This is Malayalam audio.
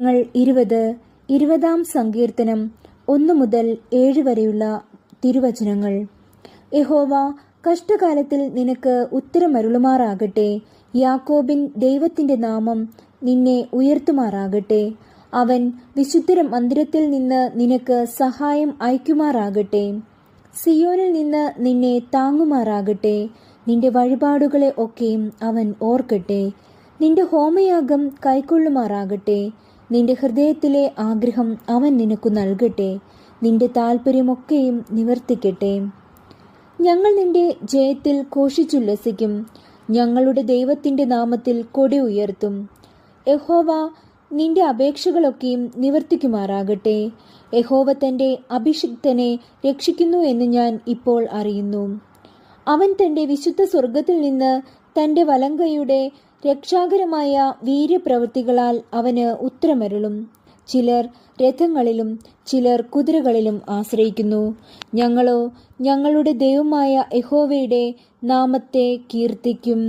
ങ്ങൾ ഇരുപത് ഇരുപതാം സങ്കീർത്തനം ഒന്ന് മുതൽ ഏഴ് വരെയുള്ള തിരുവചനങ്ങൾ. യഹോവ കഷ്ടകാലത്തിൽ നിനക്ക് ഉത്തരമരുളുമാറാകട്ടെ. യാക്കോബിൻ ദൈവത്തിന്റെ നാമം നിന്നെ ഉയർത്തുമാറാകട്ടെ. അവൻ വിശുദ്ധ മന്ദിരത്തിൽ നിന്ന് നിനക്ക് സഹായം അയക്കുമാറാകട്ടെ. സിയോനിൽ നിന്ന് നിന്നെ താങ്ങുമാറാകട്ടെ. നിന്റെ വഴിപാടുകളെ ഒക്കെയും അവൻ ഓർക്കട്ടെ. നിന്റെ ഹോമയാഗം കൈക്കൊള്ളുമാറാകട്ടെ. നിന്റെ ഹൃദയത്തിലെ ആഗ്രഹം അവൻ നിനക്കു നൽകട്ടെ. നിന്റെ താൽപ്പര്യമൊക്കെയും നിവർത്തിക്കട്ടെ. ഞങ്ങൾ നിന്റെ ജയത്തിൽ ഘോഷിച്ചുല്ലസിക്കും. ഞങ്ങളുടെ ദൈവത്തിന്റെ നാമത്തിൽ കൊടി ഉയർത്തും. യഹോവ നിന്റെ അപേക്ഷകളൊക്കെയും നിവർത്തിക്കുമാറാകട്ടെ. യഹോവ തന്റെ അഭിഷിക്തനെ രക്ഷിക്കുന്നു എന്ന് ഞാൻ ഇപ്പോൾ അറിയുന്നു. അവൻ തന്റെ വിശുദ്ധ സ്വർഗത്തിൽ നിന്ന് തന്റെ വലങ്കയുടെ രക്ഷാകരമായ വീര്യപ്രവൃത്തികളാൽ അവന് ഉത്തരമരുളും. ചിലർ രഥങ്ങളിലും ചിലർ കുതിരകളിലും ആശ്രയിക്കുന്നു. ഞങ്ങളോ ഞങ്ങളുടെ ദൈവമായ യഹോവയുടെ നാമത്തെ കീർത്തിക്കും.